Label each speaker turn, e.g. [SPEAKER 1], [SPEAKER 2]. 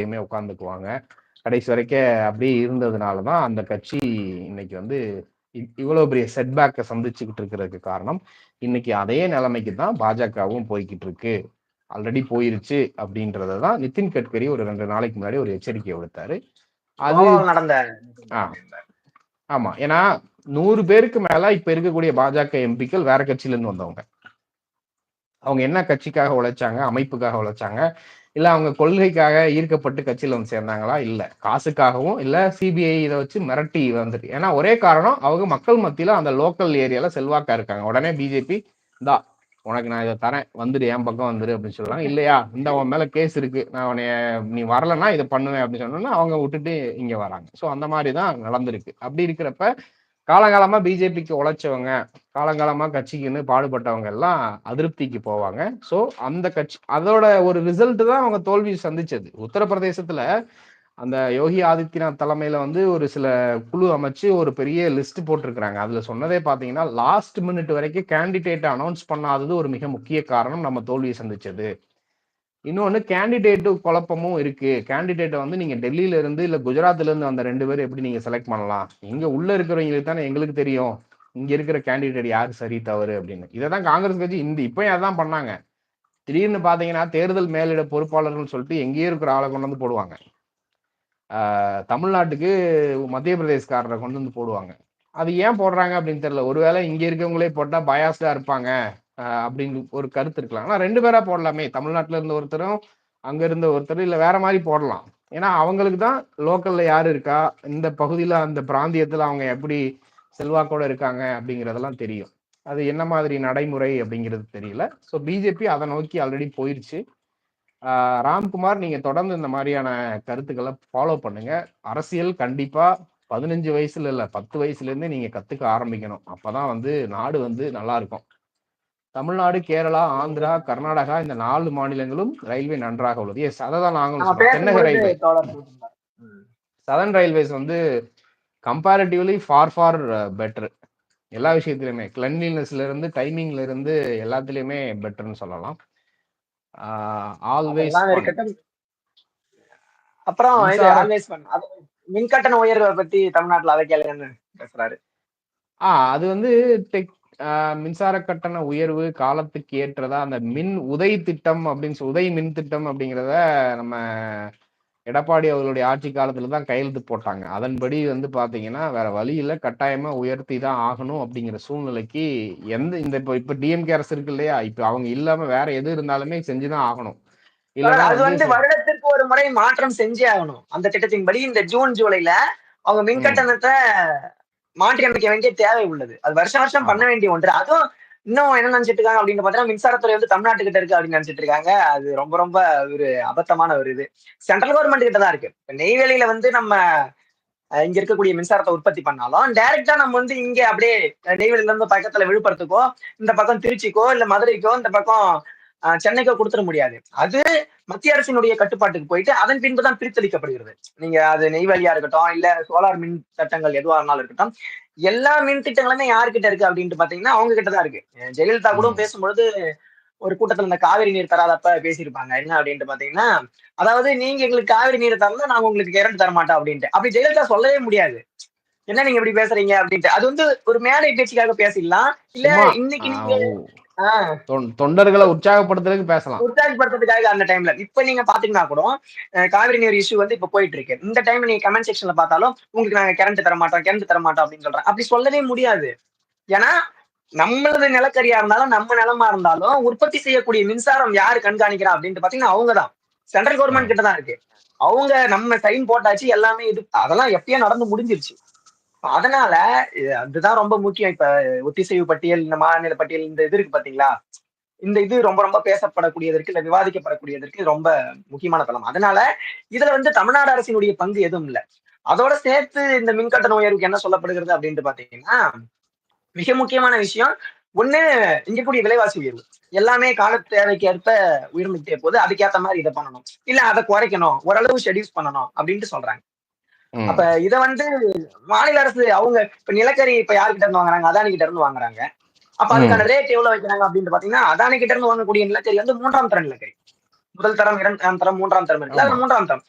[SPEAKER 1] எப்பயுமே உட்காந்துக்குவாங்க கடைசி வரைக்கும் அப்படியே இருந்ததுனால தான் அந்த கட்சி இன்னைக்கு வந்து இ- இவ்வளவு பெரிய செட்பேக்கை சந்திச்சுக்கிட்டு இருக்கிறதுக்கு காரணம் இன்னைக்கு அதே நிலைமைக்கு தான் பாஜகவும் போய்கிட்டு இருக்கு. ஆல்ரெடி போயிருச்சு அப்படின்றத தான் நிதின் கட்கரி ஒரு ரெண்டு நாளைக்கு முன்னாடி ஒரு எச்சரிக்கை விடுத்தாரு. அது
[SPEAKER 2] நடந்த.
[SPEAKER 1] ஆமா. ஏன்னா நூறு பேருக்கு மேல இப்ப இருக்கக்கூடிய பாஜக எம்பிக்கள் வேற கட்சியில இருந்து வந்தவங்க. அவங்க என்ன கட்சிக்காக உழைச்சாங்க அமைப்புக்காக உழைச்சாங்க இல்ல அவங்க கொள்கைக்காக ஈர்க்கப்பட்டு கட்சியில வந்து சேர்ந்தாங்களா? இல்ல. காசுக்காகவும் இல்ல சிபிஐ இதை வச்சு மிரட்டி வந்துட்டு. ஏன்னா ஒரே காரணம் அவங்க மக்கள் மத்தியில அந்த லோக்கல் ஏரியால செல்வாக்கா இருக்காங்க. உடனே பிஜேபி தா உனக்கு நான் இதை தரேன். வந்துடு என் பக்கம் வந்துடு அப்படின்னு சொல்றாங்க. இல்லையா இந்த உன் மேல கேஸ் இருக்கு. நான் உன்னைய நீ வரலன்னா இதை பண்ணுவேன் அப்படின்னு சொன்னோன்னா அவங்க விட்டுட்டு இங்க வராங்க. ஸோ அந்த மாதிரி தான் நடந்திருக்கு. அப்படி இருக்கிறப்ப காலங்காலமா பிஜேபிக்கு உழைச்சவங்க காலங்காலமா கட்சிக்குன்னு பாடுபட்டவங்க எல்லாம் அதிருப்திக்கு போவாங்க. ஸோ அந்த கட்சி அதோட ஒரு ரிசல்ட் தான் அவங்க தோல்வி சந்திச்சது. உத்தரப்பிரதேசத்துல அந்த யோகி ஆதித்யநாத் தலைமையில வந்து ஒரு சில குழு அமைச்சு ஒரு பெரிய லிஸ்ட் போட்டிருக்கிறாங்க. அதுல சொன்னதே பாத்தீங்கன்னா லாஸ்ட் மினிட் வரைக்கும் கேண்டிடேட் அனௌன்ஸ் பண்ணாதது ஒரு மிக முக்கிய காரணம் நம்ம தோல்வியை சந்திச்சது. இன்னொன்னு கேண்டிடேட்டு குழப்பமும் இருக்கு. கேண்டிடேட்டை வந்து நீங்க டெல்லியில இருந்து இல்ல குஜராத்ல இருந்து அந்த ரெண்டு பேரும் எப்படி நீங்க செலக்ட் பண்ணலாம்? இங்க உள்ள இருக்கிறவங்களுக்கு தானே எங்களுக்கு தெரியும். இங்க இருக்கிற கேண்டிடேட் யாரு சரி தவறு அப்படின்னு. இதை தான் காங்கிரஸ் கட்சி இந்த இப்பயும் அதான் பண்ணாங்க? திடீர்னு பாத்தீங்கன்னா தேர்தல் மேலிட பொறுப்பாளர்கள்னு சொல்லிட்டு எங்கேயோ இருக்கிற ஆளை கொண்டு வந்து போடுவாங்க. தமிழ்நாட்டுக்கு மத்திய பிரதேஷ்காரரை கொண்டு வந்து போடுவாங்க. அது ஏன் போடுறாங்க அப்படின்னு தெரியல. ஒருவேளை இங்க இருக்கவங்களே போட்டா பயாஸ்டா இருப்பாங்க. அப்படின்னு ஒரு கருத்து இருக்கலாம். ஆனால் ரெண்டு பேரா போடலாமே. தமிழ்நாட்டில் இருந்த ஒருத்தரும் அங்க இருந்த ஒருத்தர் இல்லை வேற மாதிரி போடலாம். ஏன்னா அவங்களுக்கு தான் லோக்கல்ல யாரு இருக்கா? இந்த பகுதியில அந்த பிராந்தியத்துல அவங்க எப்படி செல்வாக்கோட இருக்காங்க அப்படிங்கிறதெல்லாம் தெரியும். அது என்ன மாதிரி நடைமுறை அப்படிங்கிறது தெரியல. ஸோ பிஜேபி அதை நோக்கி ஆல்ரெடி போயிருச்சு. ராம்குமார் நீங்க தொடர்ந்து இந்த மாதிரியான கருத்துக்களை ஃபாலோ பண்ணுங்க. அரசியல் கண்டிப்பா பதினஞ்சு வயசுல இல்ல பத்து வயசுல இருந்து நீங்க கத்துக்க ஆரம்பிக்கணும். அப்பதான் வந்து நாடு வந்து நல்லா இருக்கும். தமிழ்நாடு கேரளா ஆந்திரா கர்நாடகா இந்த நாலு மாநிலங்களும் ரயில்வே நன்றாக உள்ளது. எஸ் அதை தான் நாங்களும் தென்னக ரயில்வே. சதர்ன் ரயில்வேஸ் வந்து கம்பேரிட்டிவ்லி ஃபார் ஃபார் பெட்டர் எல்லா விஷயத்துலையுமே கிளன்லினஸ்ல இருந்து டைமிங்ல இருந்து எல்லாத்துலயுமே பெட்டர்னு சொல்லலாம் ஆல்வேஸ்
[SPEAKER 2] அப்புறம் மின்கட்டண உயர்வை பத்தி தமிழ்நாட்டுல அதை கேளுங்கன்னு பேசுறாரு.
[SPEAKER 1] ஆ அது வந்து டெக் ஆஹ் மின்சார கட்டண உயர்வு காலத்துக்கு ஏற்றதா அந்த மின் உதய் திட்டம் அப்படின்னு சொல்லி உதய் மின் திட்டம் அப்படிங்கிறத நம்ம எடப்பாடி அவர்களுடைய ஆட்சி காலத்துல தான் கையெழுத்து போட்டாங்க. அதன்படி வந்து பாத்தீங்கன்னா வேற வழி இல்ல. கட்டாயமா உயர்த்தி தான் ஆகணும் அப்படிங்கிற சூழ்நிலைக்கு எந்த இந்த இப்போ இப்ப டிஎம்கே அரசு இருக்கு இல்லையா? இப்ப அவங்க இல்லாம வேற எது இருந்தாலுமே செஞ்சுதான் ஆகணும்.
[SPEAKER 2] அது வந்து வருடத்திற்கு ஒரு முறை மாற்றம் செஞ்சே ஆகணும். அந்த திட்டத்தின்படி இந்த ஜூன் ஜூலைல அவங்க மின். கட்டணத்தை மாற்றி அமைக்க வேண்டிய தேவை உள்ளது. அது வருஷம் வருஷம் பண்ண வேண்டிய ஒன்று. அதுவும் இன்னும் என்ன நினைச்சிட்டு இருக்காங்க அப்படின்னு பாத்தீங்கன்னா மின்சாரத்துறை வந்து தமிழ்நாட்டு கிட்ட இருக்கு அப்படின்னு நினைச்சிட்டு இருக்காங்க. அது ரொம்ப ரொம்ப ஒரு அபத்தமான ஒரு இது. சென்ட்ரல் கவர்மெண்ட் கிட்ட தான் இருக்கு. இப்ப நெய்வேலியில வந்து நம்ம இங்க இருக்கக்கூடிய மின்சாரத்தை உற்பத்தி பண்ணாலும் டைரக்டா நம்ம வந்து இங்க அப்படியே நெய்வேலியில இருந்து பக்கத்துல விழுப்புரத்துக்கோ இந்த பக்கம் திருச்சிக்கோ இல்ல மதுரைக்கோ இந்த பக்கம் சென்னைக்கோ கொடுத்துட முடியாது. அது மத்திய அரசினுடைய கட்டுப்பாட்டுக்கு போயிட்டு அதன் பின்பு தான் பிரித்தளிக்கப்படுகிறது. நீங்க அது நெய்வேலியா இருக்கட்டும் இல்ல சோலார் மின் சட்டங்கள் எதுவா இருந்தாலும் இருக்கட்டும் எல்லா மின் திட்டங்களுமே யாருக்கிட்ட இருக்கு அப்படின்ட்டு பாத்தீங்கன்னா அவங்க கிட்ட தான் இருக்கு. ஜெயலலிதா கூட. பேசும்பொழுது ஒரு கூட்டத்துல இந்த காவிரி நீர் தராதப்ப பேசியிருப்பாங்க. என்ன அப்படின்ட்டு பாத்தீங்கன்னா அதாவது நீங்க எங்களுக்கு காவிரி நீர் தரல நாங்க உங்களுக்கு கரண்ட் தர மாட்டோம் அப்படின்ட்டு. அப்படி ஜெயலலிதா சொல்லவே முடியாது. என்ன நீங்க இப்படி பேசுறீங்க அப்படின்ட்டு. அது வந்து ஒரு மேடை பேச்சுக்காக பேசிடலாம். இல்ல இன்னைக்கு நீங்க
[SPEAKER 1] தொண்டர்களை உற்சாகப்படுத்துறதுக்கு பேசலாம்.
[SPEAKER 2] உற்சாகப்படுத்துறதுக்காக அந்த டைம்ல இப்ப நீங்க பாத்தீங்கன்னா கூட காவிரி நீர் இஷ்யூ வந்து இப்ப போயிட்டு இருக்கு இந்த டைம் நீங்க கமெண்ட் செக்ஷன்ல பார்த்தாலும் உங்களுக்கு நாங்க கரண்ட் தர மாட்டோம் கரண்ட் தர மாட்டோம் அப்படின்னு சொல்றேன். அப்படி சொல்லவே முடியாது. ஏன்னா நம்மளது நிலக்கரியா இருந்தாலும் நம்ம நிலமா இருந்தாலும் உற்பத்தி செய்யக்கூடிய மின்சாரம் யாரு கண்காணிக்கிறா அப்படின்ட்டு பாத்தீங்கன்னா அவங்கதான். சென்ட்ரல் கவர்மெண்ட் கிட்ட தான் இருக்கு. அவங்க நம்ம சைன் போட்டாச்சு எல்லாமே இது அதெல்லாம் எப்பயோ நடந்து முடிஞ்சிருச்சு. அதனால அதுதான் ரொம்ப முக்கியம். இப்ப ஒத்திசைவு பட்டியல் இந்த மாநில பட்டியல் இந்த இது இருக்கு பாத்தீங்களா? இந்த இது ரொம்ப ரொம்ப பேசப்படக்கூடியதற்கு இல்ல விவாதிக்கப்படக்கூடியதற்கு ரொம்ப முக்கியமான தளம். அதனால இதுல வந்து தமிழ்நாடு அரசினுடைய பங்கு எதுவும் இல்ல. அதோட சேர்த்து இந்த மின்கட்டண உயர்வுக்கு என்ன சொல்லப்படுகிறது அப்படின்ட்டு பாத்தீங்கன்னா மிக முக்கியமான விஷயம் ஒண்ணு இங்க கூடிய விலைவாசி உயர்வு. எல்லாமே கால தேவைக்கு ஏற்ப உயர்ந்துட்டே போது அதுக்கேற்ற மாதிரி இதை பண்ணணும். இல்ல அதை குறைக்கணும் ஓரளவு ஷெடியூஸ் பண்ணணும் அப்படின்ட்டு சொல்றாங்க. அப்ப இத வந்து மாநில அரசு அவங்க இப்ப நிலக்கரி இப்ப யாருக்கிட்ட இருந்து வாங்குறாங்க? அதானி கிட்ட இருந்து வாங்குறாங்க. அப்ப அதுக்கான ரேட் எவ்வளவு வைக்கிறாங்க அப்படின்னு பாத்தீங்கன்னா அதானி கிட்ட இருந்து வாங்கக்கூடிய நிலக்கரி வந்து மூன்றாம் தர நிலக்கரி. முதல் தரம் இரண்டாம் தரம் மூன்றாம் தரம்
[SPEAKER 1] ஆமா.
[SPEAKER 2] மூன்றாம் தரம்.